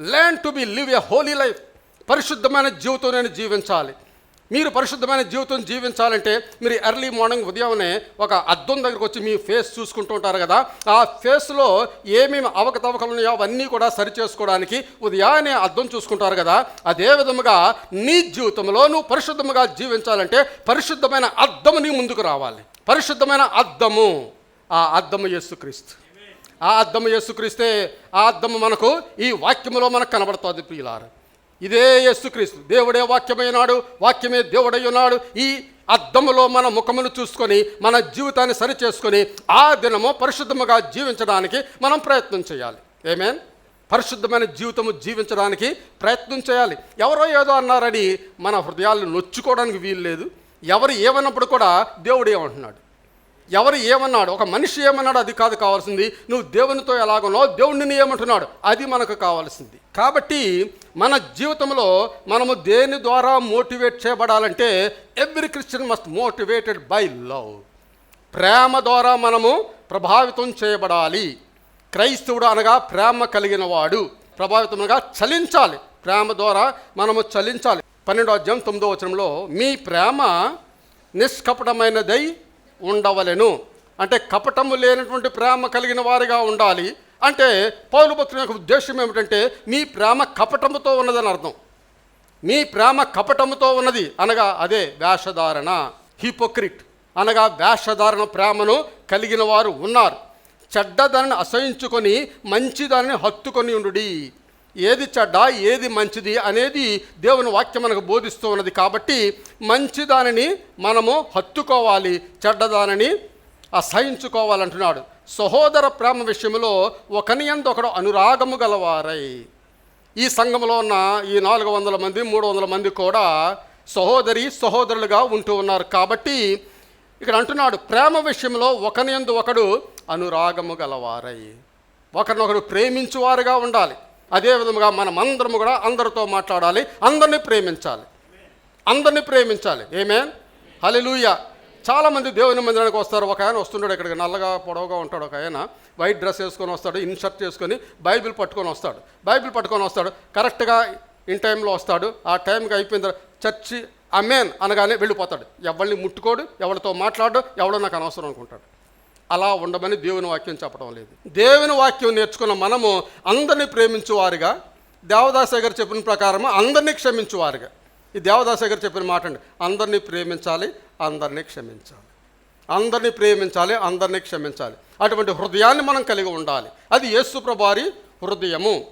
Land to be live a holy life పరిశుద్ధమైన జీవితం నేను జీవించాలి. మీరు పరిశుద్ధమైన జీవితం జీవించాలంటే మీరు ఎర్లీ మార్నింగ్ ఉదయాన్నే ఒక అద్దం దగ్గరకు వచ్చి మీ ఫేస్ చూసుకుంటూ ఉంటారు కదా. ఆ ఫేస్లో ఏమేమి అవకతవకలు ఉన్నాయో అవన్నీ కూడా సరి చేసుకోవడానికి ఉదయాన్నే అద్దం చూసుకుంటారు కదా. అదే విధముగా నీ జీవితంలో నువ్వు పరిశుద్ధముగా జీవించాలంటే పరిశుద్ధమైన అద్దము నీ ముందుకు రావాలి. పరిశుద్ధమైన అద్దము. ఆ అద్దము యేసుక్రీస్తు. ఆ అద్దము యేసుక్రీస్తే ఆ అద్దము మనకు ఈ వాక్యములో మనకు కనబడుతుంది ప్రియులారు. ఇదే యేసుక్రీస్తు దేవుడే వాక్యమైనాడు వాక్యమే దేవుడై ఉన్నాడు ఈ అద్దములో మన ముఖమును చూసుకొని మన జీవితాన్ని సరిచేసుకొని ఆ దినము పరిశుద్ధముగా జీవించడానికి మనం ప్రయత్నం చేయాలి. ఏమేన్ పరిశుద్ధమైన జీవితము జీవించడానికి ప్రయత్నం చేయాలి. ఎవరో ఏదో అన్నారని మన హృదయాలను నొచ్చుకోవడానికి వీలు లేదు ఎవరు ఏమన్నప్పుడు కూడా దేవుడు ఏమంటున్నాడు? ఎవరు ఏమన్నాడు? ఒక మనిషి ఏమన్నాడు? అది కాదు కావాల్సింది. నువ్వు దేవునితో ఎలాగున్నావు దేవుడిని ఏమంటున్నాడు? అది మనకు కావాల్సింది. కాబట్టి మన జీవితంలో మనము దేని ద్వారా motivate చేయబడాలంటే every Christian must motivated by love. ప్రేమ ద్వారా మనము ప్రభావితం చేయబడాలి. క్రైస్తవుడు అనగా ప్రేమ కలిగిన వాడు. ప్రభావితంగా చలించాలి. ప్రేమ ద్వారా మనము చలించాలి. పన్నెండో అధ్యాయం తొమ్మిదో వచనంలో మీ ప్రేమ నిష్కపటమైనదై ఉండవలెను. అంటే కపటము లేనటువంటి ప్రేమ కలిగిన వారిగా ఉండాలి. అంటే పౌలు భక్తుల యొక్క ఉద్దేశం ఏమిటంటే మీ ప్రేమ కపటముతో ఉన్నదని అర్థం. మీ ప్రేమ కపటముతో ఉన్నది. అనగా అదే వేషధారణ హిపోక్రిట్ అనగా వేషధారణ ప్రేమను కలిగిన వారు ఉన్నారు. చెడ్డదానిని అసహించుకొని మంచిదానిని హత్తుకొని ఉండుడి. ఏది చెడ్డ ఏది మంచిది అనేది దేవుని వాక్యం మనకు బోధిస్తూ ఉన్నది కాబట్టి మంచిదానిని మనము హత్తుకోవాలి చెడ్డదానిని అసహించుకోవాలంటున్నాడు. సహోదర ప్రేమ విషయంలో ఒకనియందు ఒకడు అనురాగము గలవారై. ఈ సంఘంలో ఉన్న ఈ నాలుగు వందల మంది మూడు వందల మంది కూడా సహోదరి సహోదరులుగా ఉంటూ ఉన్నారు కాబట్టి ఇక్కడ అంటున్నాడు ప్రేమ విషయంలో ఒకనియందు ఒకడు అనురాగము గలవారై. ఒకరినొకరు ప్రేమించువారుగా ఉండాలి. అదే విధముగా మనమందరము కూడా అందరితో మాట్లాడాలి అందరినీ ప్రేమించాలి. అందరినీ ప్రేమించాలి. ఏమే హలిలూయ చాలామంది దేవుని మందిరానికి వస్తారు. ఒక ఆయన వస్తుంటాడు ఇక్కడికి నల్లగా పొడవుగా ఉంటాడు ఒక ఆయన. వైట్ డ్రెస్ వేసుకొని వస్తాడు ఇన్షర్ట్ చేసుకొని బైబిల్ పట్టుకొని వస్తాడు. బైబిల్ పట్టుకొని వస్తాడు కరెక్ట్గా ఇన్ టైంలో వస్తాడు. ఆ టైంకి అయిపోయిన తర్వాత చర్చి అమెన్ అనగానే వెళ్ళిపోతాడు. ఎవరిని ముట్టుకోడు ఎవరితో మాట్లాడు ఎవడో నాకు అనవసరం అనుకుంటాడు. అలా ఉండమని దేవుని వాక్యం చెప్పడం లేదు. దేవుని వాక్యం నేర్చుకున్న మనము అందరినీ ప్రేమించువారుగా దేవదాస గారు చెప్పిన ప్రకారం అందరినీ క్షమించువారుగా ఈ దేవదాస గారు చెప్పిన మాట అండి అందరినీ ప్రేమించాలి అందరినీ క్షమించాలి. అందరినీ ప్రేమించాలి అందరినీ క్షమించాలి. అటువంటి హృదయాన్ని మనం కలిగి ఉండాలి. అది యేసుప్రభారి హృదయము.